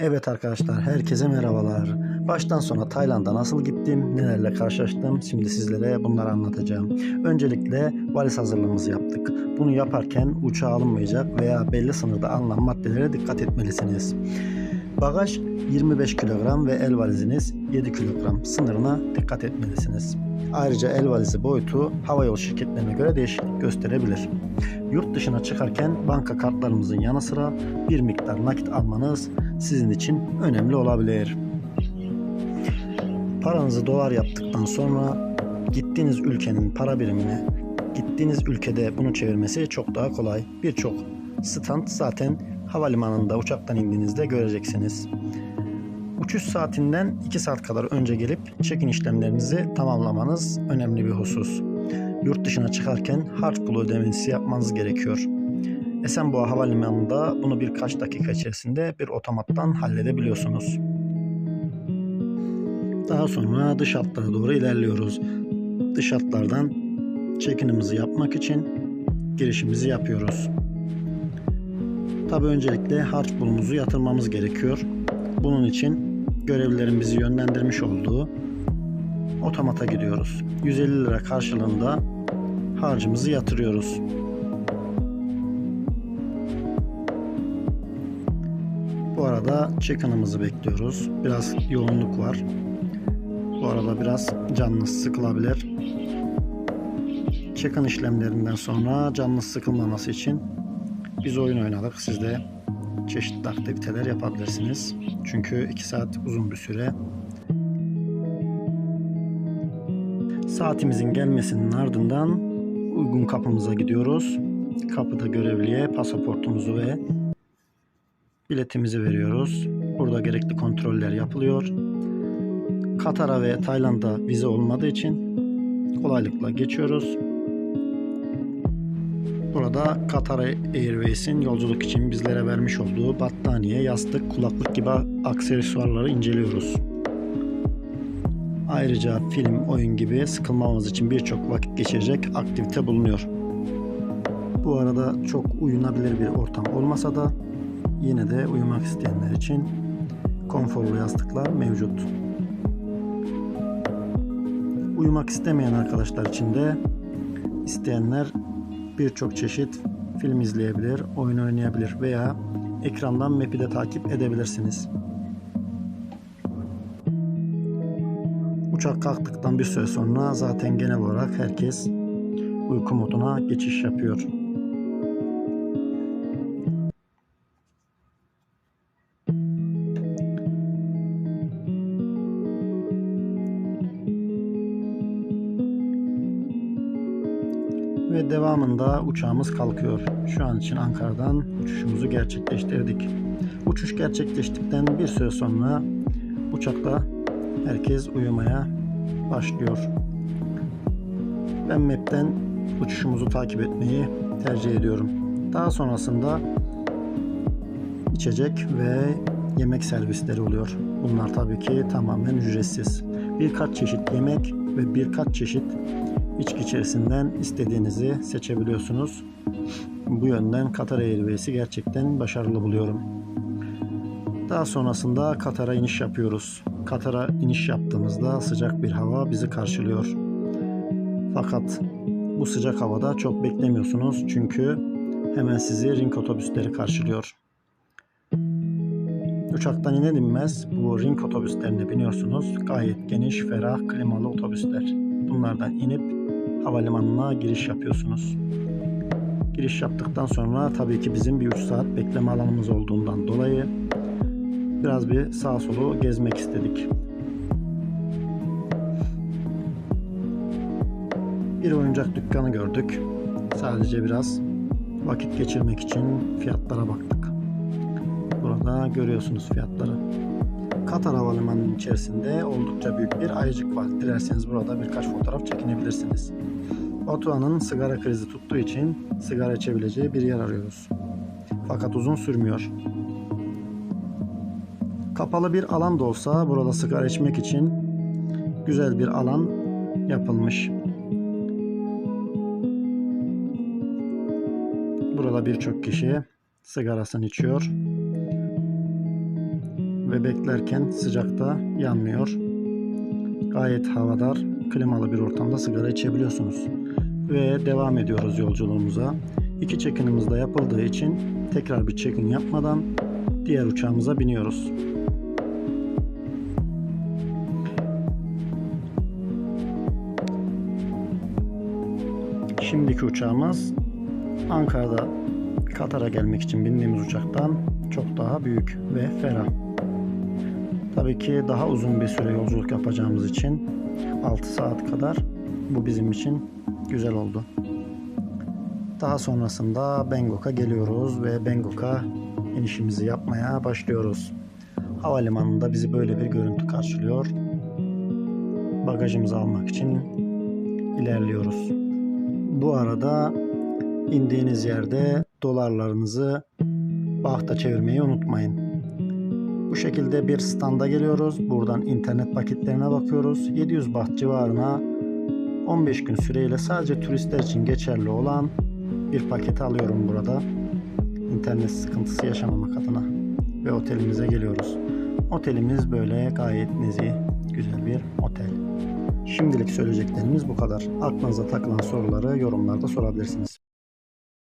Evet arkadaşlar herkese merhabalar. Baştan sona Tayland'a nasıl gittim, nelerle karşılaştım şimdi sizlere bunları anlatacağım. Öncelikle valiz hazırlığımızı yaptık. Bunu yaparken uçağa alınmayacak veya belli sınırda alınan maddelere dikkat etmelisiniz. Bagaj 25 kilogram ve el valiziniz 7 kilogram sınırına dikkat etmelisiniz. Ayrıca el valizi boyutu havayolu şirketlerine göre değişiklik gösterebilir. Yurt dışına çıkarken banka kartlarımızın yanı sıra bir miktar nakit almanız sizin için önemli olabilir. Paranızı dolar yaptıktan sonra gittiğiniz ülkenin para birimine gittiğiniz ülkede bunu çevirmesi çok daha kolay. Birçok stand zaten havalimanında uçaktan indiğinizde göreceksiniz. Uçuş saatinden 2 saat kadar önce gelip check-in işlemlerinizi tamamlamanız önemli bir husus. Yurt dışına çıkarken harç pulu ödemesi yapmanız gerekiyor. Esenboğa Havalimanı'nda bunu birkaç dakika içerisinde bir otomattan halledebiliyorsunuz. Daha sonra dış hatlara doğru ilerliyoruz. Dış hatlardan check-in'imizi yapmak için girişimizi yapıyoruz. Tabi öncelikle harç pulumuzu yatırmamız gerekiyor. Bunun için görevlilerin bizi yönlendirmiş olduğu otomata gidiyoruz. 150 lira karşılığında harcımızı yatırıyoruz. Bu arada check-in'ımızı bekliyoruz. Biraz yoğunluk var. Bu arada biraz canınız sıkılabilir. Check-in işlemlerinden sonra canınız sıkılmaması için biz oyun oynadık. Siz de çeşitli aktiviteler yapabilirsiniz. Çünkü 2 saat uzun bir süre. Saatimizin gelmesinin ardından uygun kapımıza gidiyoruz. Kapıda görevliye pasaportumuzu ve biletimizi veriyoruz. Burada gerekli kontroller yapılıyor. Katar'a ve Tayland'a vize olmadığı için kolaylıkla geçiyoruz. Burada Qatar Airways'in yolculuk için bizlere vermiş olduğu battaniye, yastık, kulaklık gibi aksesuarları inceliyoruz. Ayrıca film, oyun gibi sıkılmamamız için birçok vakit geçirecek aktivite bulunuyor. Bu arada çok uyunabilir bir ortam olmasa da yine de uyumak isteyenler için konforlu yastıklar mevcut. Uyumak istemeyen arkadaşlar için de isteyenler birçok çeşit film izleyebilir, oyun oynayabilir veya ekrandan map'i de takip edebilirsiniz. Uçak kalktıktan bir süre sonra zaten genel olarak herkes uyku moduna geçiş yapıyor. ve devamında uçağımız kalkıyor. Şu an için Ankara'dan uçuşumuzu gerçekleştirdik. Uçuş gerçekleştikten bir süre sonra uçakta herkes uyumaya başlıyor. Ben map'ten uçuşumuzu takip etmeyi tercih ediyorum. Daha sonrasında içecek ve yemek servisleri oluyor. Bunlar tabii ki tamamen ücretsiz. Birkaç çeşit yemek ve birkaç çeşit içki içerisinden istediğinizi seçebiliyorsunuz. Bu yönden Qatar Airways'i gerçekten başarılı buluyorum. Daha sonrasında Katar'a iniş yapıyoruz. Katar'a iniş yaptığımızda sıcak bir hava bizi karşılıyor. Fakat bu sıcak havada çok beklemiyorsunuz çünkü hemen sizi ring otobüsleri karşılıyor. Uçaktan iner inmez bu ring otobüslerine biniyorsunuz. Gayet geniş, ferah, klimalı otobüsler. Bunlardan inip havalimanına giriş yapıyorsunuz. Giriş yaptıktan sonra tabii ki bizim bir 3 saat bekleme alanımız olduğundan dolayı biraz bir sağ solu gezmek istedik. Bir oyuncak dükkanı gördük. Sadece biraz vakit geçirmek için fiyatlara baktık. Burada görüyorsunuz fiyatları. Katar Havalimanı'nın içerisinde oldukça büyük bir ayıcık var. Dilerseniz burada birkaç fotoğraf çekinebilirsiniz. Batuhan'ın sigara krizi tuttuğu için sigara içebileceği bir yer arıyoruz. Fakat uzun sürmüyor. Kapalı bir alan da olsa burada sigara içmek için güzel bir alan yapılmış. Burada birçok kişi sigarasını içiyor. ve beklerken sıcakta yanmıyor. Gayet havadar, klimalı bir ortamda sigara içebiliyorsunuz. Ve devam ediyoruz yolculuğumuza. İki check-in'imiz de yapıldığı için tekrar bir check-in yapmadan diğer uçağımıza biniyoruz. Şimdiki uçağımız Ankara'da Katar'a gelmek için bindiğimiz uçaktan çok daha büyük ve ferah. Tabii ki daha uzun bir süre yolculuk yapacağımız için 6 saat kadar bu bizim için güzel oldu. Daha sonrasında Bangkok'a geliyoruz ve Bangkok'a inişimizi yapmaya başlıyoruz. Havalimanında bizi böyle bir görüntü karşılıyor. Bagajımızı almak için ilerliyoruz. Bu arada indiğiniz yerde dolarlarınızı bahta çevirmeyi unutmayın. Bu şekilde bir standa geliyoruz. Buradan internet paketlerine bakıyoruz. 700 baht civarına 15 gün süreyle sadece turistler için geçerli olan bir paketi alıyorum burada. İnternet sıkıntısı yaşamamak adına ve otelimize geliyoruz. Otelimiz böyle gayet nezih, güzel bir. Şimdilik söyleyeceklerimiz bu kadar. Aklınıza takılan soruları yorumlarda sorabilirsiniz.